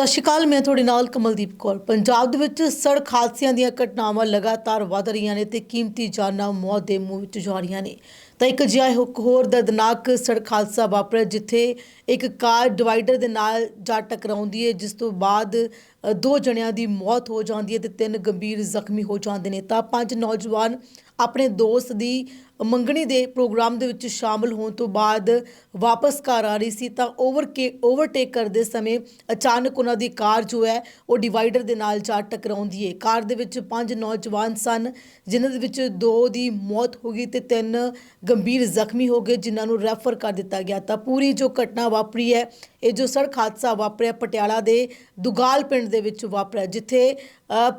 ਸਤਿ ਸ਼੍ਰੀ ਅਕਾਲ, ਮੈਂ ਤੁਹਾਡੇ ਨਾਲ ਕਮਲਦੀਪ ਕੌਰ। ਪੰਜਾਬ ਦੇ ਵਿੱਚ ਸੜਕ ਹਾਦਸਿਆਂ ਦੀਆਂ ਘਟਨਾਵਾਂ ਲਗਾਤਾਰ ਵਧ ਰਹੀਆਂ ਨੇ ਤੇ ਕੀਮਤੀ ਜਾਨਾਂ ਮੌਤ ਦੇ ਮੂੰਹ ਵਿੱਚ ਜਾ ਰਹੀਆਂ ਨੇ। ਤਾਂ ਇੱਕ ਅਜਿਹਾ ਇੱਕ ਹੋਰ ਦਰਦਨਾਕ ਸੜਕ ਹਾਦਸਾ ਵਾਪਰਿਆ ਜਿੱਥੇ ਇੱਕ ਕਾਰ ਡਿਵਾਈਡਰ ਦੇ ਨਾਲ ਜਾ ਟਕਰਾਉਂਦੀ ਹੈ ਜਿਸ ਤੋਂ ਬਾਅਦ ਦੋ ਜਣਿਆਂ ਦੀ ਮੌਤ ਹੋ ਜਾਂਦੀ ਹੈ ਤੇ ਤਿੰਨ ਗੰਭੀਰ ਜ਼ਖਮੀ ਹੋ ਜਾਂਦੇ ਨੇ। ਤਾਂ ਪੰਜ ਨੌਜਵਾਨ ਆਪਣੇ ਦੋਸਤ ਦੀ ਮੰਗਣੀ ਦੇ ਪ੍ਰੋਗਰਾਮ ਦੇ ਵਿੱਚ ਸ਼ਾਮਲ ਹੋਣ ਤੋਂ ਬਾਅਦ ਵਾਪਸ ਘਰ ਆ ਰਹੀ ਸੀ ਤਾਂ ਓਵਰ ਕੇ ਓਵਰਟੇਕ ਕਰਦੇ ਸਮੇਂ ਅਚਾਨਕ ਉਹਨਾਂ ਦੀ ਕਾਰ ਜੋ ਹੈ, ਉਹ ਡਿਵਾਈਡਰ ਦੇ ਨਾਲ ਜਾ ਟਕਰਾਉਂਦੀ ਹੈ ਕਾਰ ਦੇ ਵਿੱਚ ਪੰਜ ਨੌਜਵਾਨ ਸਨ, ਜਿਨ੍ਹਾਂ ਦੇ ਵਿੱਚ ਦੋ ਦੀ ਮੌਤ ਹੋ ਗਈ ਤੇ ਤਿੰਨ ਗੰਭੀਰ ਜ਼ਖਮੀ ਹੋ ਗਏ, ਜਿਨ੍ਹਾਂ ਨੂੰ ਰੈਫਰ ਕਰ ਦਿੱਤਾ ਗਿਆ। ਤਾਂ ਪੂਰੀ ਜੋ ਘਟਨਾ ਵਾਪਰੀ ਹੈ, ਇਹ ਜੋ ਸੜਕ ਹਾਦਸਾ ਵਾਪਰਿਆ, ਪਟਿਆਲਾ ਦੇ ਦੁਗਾਲ ਪਿੰਡ ਦੇ ਵਿੱਚ ਵਾਪਰਿਆ, ਜਿੱਥੇ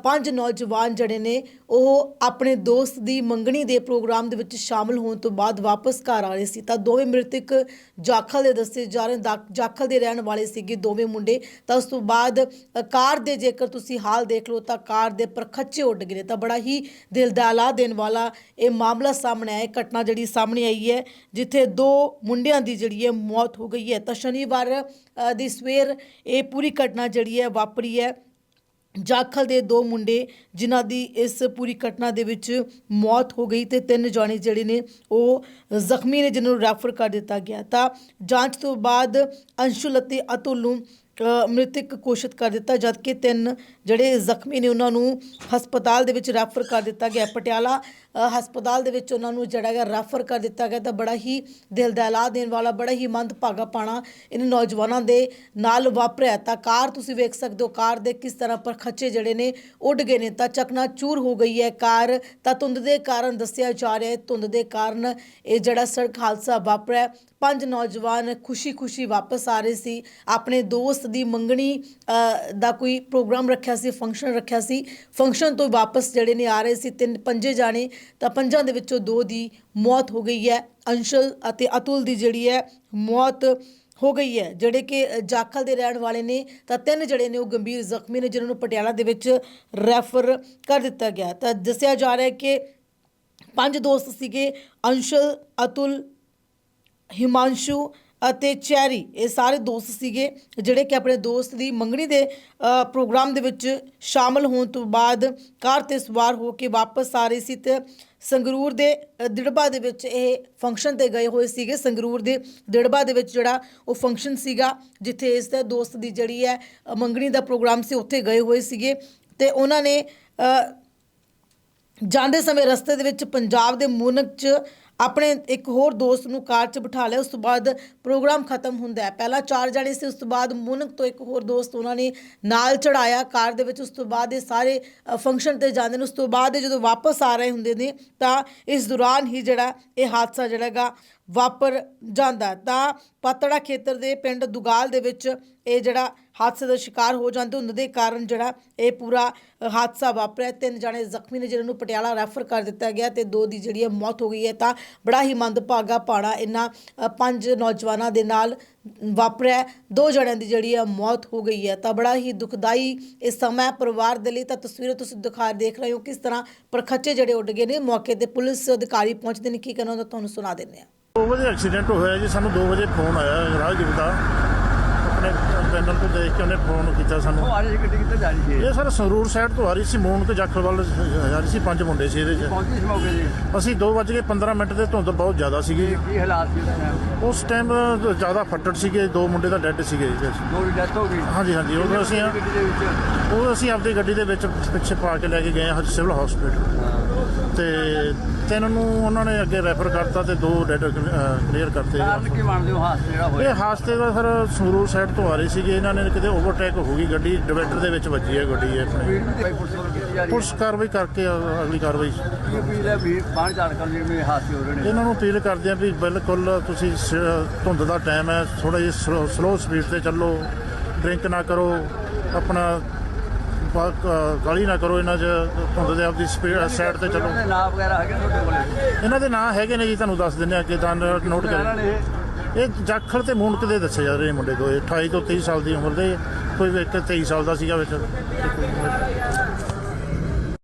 ਪੰਜ ਨੌਜਵਾਨ ਜਿਹੜੇ ਨੇ, ਉਹ ਆਪਣੇ ਦੋਸਤ ਦੀ ਮੰਗਣੀ ਦੇ ਪ੍ਰੋਗਰਾਮ ਦੇ ਵਿੱਚ ਸ਼ਾਮਲ ਹੋਣ ਤੋਂ ਬਾਅਦ ਵਾਪਸ ਘਰ ਆ ਰਹੇ ਸੀ। ਤਾਂ ਦੋਵੇਂ ਮ੍ਰਿਤਕ ਜਾਖਲ ਦੇ ਦੱਸੇ ਜਾ ਰਹੇ ਦਾ- ਜਾਖਲ ਦੇ ਰਹਿਣ ਵਾਲੇ ਸੀਗੇ ਦੋਵੇਂ ਮੁੰਡੇ। ਤਾਂ ਉਸ ਤੋਂ ਬਾਅਦ ਅ, ਕਾਰ ਦੇ ਜੇਕਰ ਤੁਸੀਂ ਹਾਲ ਦੇਖ ਲਓ ਤਾਂ ਕਾਰ ਦੇ ਪਰਖੱਚੇ ਉੱਡ ਗਏ ਨੇ। ਤਾਂ ਬੜਾ ਹੀ ਦਿਲ ਦਹਿਲਾ ਦੇਣ ਵਾਲਾ ਇਹ ਮਾਮਲਾ ਸਾਹਮਣੇ ਆਇਆ। ਇਹ ਘਟਨਾ ਜਿਹੜੀ ਸਾਹਮਣੇ ਆਈ ਹੈ ਜਿੱਥੇ ਦੋ ਮੁੰਡਿਆਂ ਦੀ ਜਿਹੜੀ ਹੈ ਮੌਤ ਹੋ ਗਈ ਹੈ। ਤਾਂ ਸ਼ਨੀਵਾਰ ਅ, ਦੀ ਸਵੇਰ ਇਹ ਪੂਰੀ ਘਟਨਾ ਜਿਹੜੀ ਹੈ ਵਾਪਰੀ ਹੈ। ਜਾਖਲ ਦੇ ਦੋ ਮੁੰਡੇ ਜਿਨ੍ਹਾਂ ਦੀ ਇਸ ਪੂਰੀ ਘਟਨਾ ਦੇ ਵਿੱਚ ਮੌਤ ਹੋ ਗਈ ਤੇ ਤਿੰਨ ਜਾਣੇ ਜਿਹੜੇ ਨੇ ਉਹ ਜ਼ਖਮੀ ਨੇ, ਜਿਨ੍ਹਾਂ ਨੂੰ ਰੈਫਰ ਕਰ ਦਿੱਤਾ ਗਿਆ। ਤਾਂ ਜਾਂਚ ਤੋਂ ਬਾਅਦ ਅੰਸ਼ੁਲ ਅਤੇ ਅਤੁਲ ਨੂੰ ਮ੍ਰਿਤਕ ਘੋਸ਼ਿਤ ਕਰ ਦਿੱਤਾ, ਜਦਕਿ ਤਿੰਨ ਜਿਹੜੇ ਜ਼ਖਮੀ ਨੇ ਉਹਨਾਂ ਨੂੰ ਹਸਪਤਾਲ ਦੇ ਵਿੱਚ ਰੈਫਰ ਕਰ ਦਿੱਤਾ ਗਿਆ। ਪਟਿਆਲਾ ਹਸਪਤਾਲ ਦੇ ਵਿੱਚ ਉਹਨਾਂ ਨੂੰ ਜਿਹੜਾ ਹੈ ਰੈਫਰ ਕਰ ਦਿੱਤਾ ਗਿਆ ਤਾਂ ਬੜਾ ਹੀ ਦਿਲ ਦਹਿਲਾ ਦੇਣ ਵਾਲਾ, ਬੜਾ ਹੀ ਮੰਦਭਾਗਾ ਪਾਣਾ ਇਹਨਾਂ ਨੌਜਵਾਨਾਂ ਦੇ ਨਾਲ ਵਾਪਰਿਆ। ਤਾਂ ਕਾਰ ਤੁਸੀਂ ਵੇਖ ਸਕਦੇ ਹੋ, ਕਾਰ ਦੇ ਕਿਸ ਤਰ੍ਹਾਂ ਪਰ ਖੱਚੇ ਜਿਹੜੇ ਨੇ ਉੱਡ ਗਏ ਨੇ। ਤਾਂ ਚਕਨਾ ਚੂਰ ਹੋ ਗਈ ਹੈ ਕਾਰ। ਤਾਂ ਧੁੰਦ ਦੇ ਕਾਰਨ ਦੱਸਿਆ ਜਾ ਰਿਹਾ ਹੈ, ਧੁੰਦ ਦੇ ਕਾਰਨ ਇਹ ਜਿਹੜਾ ਸੜਕ ਹਾਦਸਾ ਵਾਪਰਿਆ। ਪੰਜ ਨੌਜਵਾਨ ਖੁਸ਼ੀ-ਖੁਸ਼ੀ ਵਾਪਸ ਆ ਰਹੇ ਸੀ। ਆਪਣੇ ਦੋਸਤ ਦੀ ਮੰਗਣੀ ਦਾ ਕੋਈ ਪ੍ਰੋਗਰਾਮ ਰੱਖਿਆ ਸੀ, ਫੰਕਸ਼ਨ ਰੱਖਿਆ ਸੀ। ਫੰਕਸ਼ਨ ਤੋਂ ਵਾਪਸ ਜਿਹੜੇ ਨੇ ਆ ਰਹੇ ਸੀ, ਤਿੰਨ, ਪੰਜੇ ਜਾਣੇ। ਤਾਂ ਪੰਜਾਂ ਦੇ ਵਿੱਚੋਂ ਦੋ ਦੀ ਮੌਤ ਹੋ ਗਈ ਹੈ। ਅੰਸ਼ਲ ਅਤੇ ਅਤੁਲ ਦੀ ਜਿਹੜੀ ਹੈ, ਮੌਤ ਹੋ ਗਈ ਹੈ। ਜਿਹੜੇ ਕਿ ਜਾਖਲ ਦੇ ਰਹਿਣ ਵਾਲੇ ਨੇ, ਤਾਂ ਤਿੰਨ ਜਿਹੜੇ ਨੇ ਉਹ ਗੰਭੀਰ ਜ਼ਖਮੀ ਨੇ, ਜਿਨ੍ਹਾਂ ਨੂੰ ਪਟਿਆਲਾ ਦੇ ਵਿੱਚ ਰੈਫਰ ਕਰ ਦਿੱਤਾ ਗਿਆ ਤਾਂ ਦੱਸਿਆ ਜਾ ਰਿਹਾ ਹੈ ਕਿ ਪੰਜ ਦੋਸਤ ਸੀਗੇ, ਅੰਸ਼ਲ, ਅਤੁਲ ਹਿਮਾਂਸ਼ੂ ਅਤੇ ਚੈਰੀ, ਇਹ ਸਾਰੇ ਦੋਸਤ ਸੀਗੇ ਜਿਹੜੇ ਕਿ ਆਪਣੇ ਦੋਸਤ ਦੀ ਮੰਗਣੀ ਦੇ ਪ੍ਰੋਗਰਾਮ ਦੇ ਵਿੱਚ ਸ਼ਾਮਲ ਹੋਣ ਤੋਂ ਬਾਅਦ ਕਾਰ ਤੇ ਸਵਾਰ ਹੋ ਕੇ ਵਾਪਸ ਆ ਰਹੇ ਸੀ ਤੇ ਸੰਗਰੂਰ ਦੇ ਦਿੜਬਾ ਦੇ ਵਿੱਚ ਇਹ ਫੰਕਸ਼ਨ ਤੇ ਗਏ ਹੋਏ ਸੀਗੇ। ਸੰਗਰੂਰ ਦੇ ਦਿੜਬਾ ਦੇ ਵਿੱਚ ਜਿਹੜਾ ਉਹ ਫੰਕਸ਼ਨ ਸੀਗਾ, ਜਿੱਥੇ ਇਸ ਦੇ ਦੋਸਤ ਦੀ ਜਿਹੜੀ ਹੈ ਮੰਗਣੀ ਦਾ ਪ੍ਰੋਗਰਾਮ ਸੀ, ਉੱਥੇ ਗਏ ਹੋਏ ਸੀਗੇ ਤੇ ਉਹਨਾਂ ਨੇ ਜਾਂਦੇ ਸਮੇਂ ਰਸਤੇ ਦੇ ਵਿੱਚ ਪੰਜਾਬ ਦੇ ਮੂਨਕ 'ਚ ਆਪਣੇ ਇੱਕ ਹੋਰ ਦੋਸਤ ਨੂੰ ਕਾਰ 'ਚ ਬਿਠਾ ਲਿਆ, ਉਸ ਤੋਂ ਬਾਅਦ ਪ੍ਰੋਗਰਾਮ ਖਤਮ ਹੁੰਦਾ ਹੈ। ਪਹਿਲਾਂ ਚਾਰ ਜਣੇ ਸੀ, ਉਸ ਤੋਂ ਬਾਅਦ ਮੁਨਕ ਤੋਂ ਇੱਕ ਹੋਰ ਦੋਸਤ ਉਹਨਾਂ ਨੇ ਨਾਲ ਚੜਾਇਆ ਕਾਰ ਦੇ ਵਿੱਚ, ਉਸ ਤੋਂ ਬਾਅਦ ਇਹ ਸਾਰੇ ਫੰਕਸ਼ਨ ਤੇ ਜਾਂਦੇ ਨੇ, ਉਸ ਤੋਂ ਬਾਅਦ ਇਹ ਜਦੋਂ ਵਾਪਸ ਆ ਰਹੇ ਹੁੰਦੇ ਨੇ, ਤਾਂ ਇਸ ਦੌਰਾਨ ਹੀ ਜਿਹੜਾ ਇਹ ਹਾਦਸਾ ਜਿਹੜਾ ਹੈਗਾ ਵਾਪਰ ਜਾਂਦਾ ਤਾਂ ਪਾਤੜਾ ਖੇਤਰ ਦੇ ਪਿੰਡ ਦੁਗਾਲ ਦੇ ਵਿੱਚ ਇਹ ਜਿਹੜਾ ਹਾਦਸੇ ਦਾ ਸ਼ਿਕਾਰ ਹੋ ਜਾਂਦੇ, ਉਹਨਾਂ ਦੇ ਕਾਰਨ ਜਿਹੜਾ ਇਹ ਪੂਰਾ ਹਾਦਸਾ ਵਾਪਰਿਆ। ਤਿੰਨ ਜਣੇ ਜ਼ਖਮੀ ਨੇ, ਜਿਹਨਾਂ ਨੂੰ ਪਟਿਆਲਾ ਰੈਫਰ ਕਰ ਦਿੱਤਾ ਗਿਆ ਤੇ ਦੋ ਦੀ ਜਿਹੜੀ ਹੈ ਮੌਤ ਹੋ ਗਈ ਹੈ। ਤਾਂ ਬੜਾ ਹੀ ਮੰਦਭਾਗਾ ਪਾਣਾ ਇਹਨਾਂ ਪੰਜ ਨੌਜਵਾਨਾਂ ਦੇ ਨਾਲ ਵਾਪਰਿਆ ਦੋ ਜਣਿਆਂ ਦੀ ਜਿਹੜੀ ਹੈ ਮੌਤ ਹੋ ਗਈ ਹੈ। ਤਾਂ ਬੜਾ ਹੀ ਦੁਖਦਾਈ ਇਸ ਸਮਾਂ ਪਰਿਵਾਰ ਦੇ ਲਈ ਤਾਂ ਤਸਵੀਰਾਂ ਤੁਸੀਂ ਦਿਖਾ, ਦੇਖ ਰਹੇ ਹੋ ਕਿਸ ਤਰ੍ਹਾਂ ਪਰਖੱਚੇ ਜਿਹੜੇ ਉੱਡ ਗਏ ਨੇ। ਮੌਕੇ ਤੇ ਪੁਲਿਸ ਅਧਿਕਾਰੀ ਪਹੁੰਚਦੇ ਨੇ। ਕੀ ਕਹਿਣਾ ਉਹਦਾ ਤੁਹਾਨੂੰ ਸੁਣਾ ਦਿੰਦੇ ਹਾਂ। 2 ਵਜੇ ਐਕਸੀਡੈਂਟ ਹੋਇਆ ਜੀ ਸਾਨੂੰ 2 ਵਜੇ ਫੋਨ ਆਇਆ ਰਾਹਗੀਰ ਦਾ। ਆਪਣੇ ਪੈਨਲ ਤੋਂ ਦੇਖ ਕੇ ਉਹਨੇ ਫੋਨ ਕੀਤਾ ਸਾਨੂੰ। ਆ ਰਹੀ ਸੀ ਗੱਡੀ ਕਿੱਥੇ ਜਾ ਰਹੀ ਸੀ? ਇਹ ਸਰ ਸੰਗਰੂਰ ਸਾਈਡ ਤੋਂ ਆ ਰਹੀ ਸੀ ਮੂਨ ਤੇ ਜਾਖਲ ਵੱਲ ਜਾ ਰਹੀ ਸੀ ਪੰਜ ਮੁੰਡੇ ਸੀ ਇਹਦੇ 'ਚ। ਪਹੁੰਚੀ ਸੀ ਮੌਕੇ ਜੀ ਅਸੀਂ 2:15 ਮਿੰਟ ਦੇ ਧੁੰਦ ਬਹੁਤ ਜ਼ਿਆਦਾ ਸੀਗੀ। ਕੀ ਹਾਲਾਤ ਸੀ ਉਸ ਟਾਈਮ ਉਸ ਟਾਈਮ ਜ਼ਿਆਦਾ ਫੱਟੜ ਸੀਗੇ ਦੋ ਮੁੰਡੇ ਤਾਂ ਡੈੱਡ ਸੀਗੇ ਜੀ। ਦੋ ਦੀ ਡੈਥ ਹੋ ਗਈ। ਹਾਂਜੀ ਹਾਂਜੀ ਉਹ ਅਸੀਂ ਗੱਡੀ ਦੇ ਵਿੱਚ? ਉਹ ਅਸੀਂ ਆਪਦੀ ਗੱਡੀ ਦੇ ਵਿੱਚ ਪਿੱਛੇ ਪਾ ਕੇ ਲੈ ਕੇ ਗਏ ਹਾਂ ਸਿਵਲ ਹਸਪੀਟਲ। ਤੇ ਤਿੰਨ ਨੂੰ ਉਹਨਾਂ ਨੇ ਅੱਗੇ ਰੈਫਰ ਕਰਤਾ ਤੇ ਦੋ ਡੈੱਡ ਕਲੀਅਰ ਕਰਤੇ। ਕਾਰਨ ਕੀ ਮੰਨਦੇ ਹੋ? ਹਾਦਸੇ ਜਿਹੜਾ ਹੋਇਆ? ਇਹ ਹਾਦਸੇ ਦਾ ਸਰ ਸੰਗਰੂਰ ਸਾਈਡ ਤੋਂ ਆ ਰਹੀ ਸੀਗੀ। ਇਹਨਾਂ ਨੇ ਕਿਤੇ ਓਵਰਟੇਕ ਹੋ ਗਈ ਗੱਡੀ ਡਿਵਾਈਡਰ ਦੇ ਵਿੱਚ ਵੱਜੀ ਹੈ ਗੱਡੀ ਇਹ ਆਪਣੀ। ਪੁਲਿਸ ਕਾਰਵਾਈ ਕਰਕੇ ਅਗਲੀ ਕਾਰਵਾਈ। ਅਪੀਲ ਹੈ ਵੀ ਬਾਹਰ ਝਾੜ ਕਰ ਜਿਵੇਂ ਹਾਦਸੇ ਹੋ ਰਹੇ ਨੇ? ਇਹਨਾਂ ਨੂੰ ਅਪੀਲ ਕਰਦੇ ਆ ਵੀ ਬਿਲਕੁਲ ਤੁਸੀਂ ਧੁੰਦ ਦਾ ਟਾਈਮ ਹੈ। ਥੋੜਾ ਜਿਹਾ ਸਲੋ ਸਪੀਡ ਤੇ ਚੱਲੋ। ਡਰਿੰਕ ਨਾ ਕਰੋ। ਆਪਣਾ ਕਾਹਲੀ ਨਾ ਕਰੋ ਇਹਨਾਂ 'ਚ ਧੁੰਦ ਦੇ ਆਪਦੀ ਸਾਈਡ ਤੇ ਚੱਲੋ। ਉਹਨਾਂ ਦੇ ਨਾਂ ਵਗੈਰਾ ਹੈਗੇ ਤੁਹਾਡੇ ਕੋਲ? ਇਹਨਾਂ ਦੇ ਨਾਂ ਹੈਗੇ ਨੇ ਜੀ ਤੁਹਾਨੂੰ ਦੱਸ ਦਿੰਦੇ ਆ ਅੱਗੇ ਤਾਂ ਨੋਟ ਇਹਨਾਂ ਕਰੋ ਇਹ? ਜਾਖਲ ਤੇ ਮੂਨਕ ਦੇ ਦੱਸੇ ਜਾ ਰਹੇ ਮੁੰਡੇ ਦੋ 28 ਤੋਂ 30 ਸਾਲ ਦੀ ਉਮਰ ਦੇ ਕੋਈ ਇੱਕ 23 ਸਾਲ ਦਾ ਸੀਗਾ ਵਿੱਚ।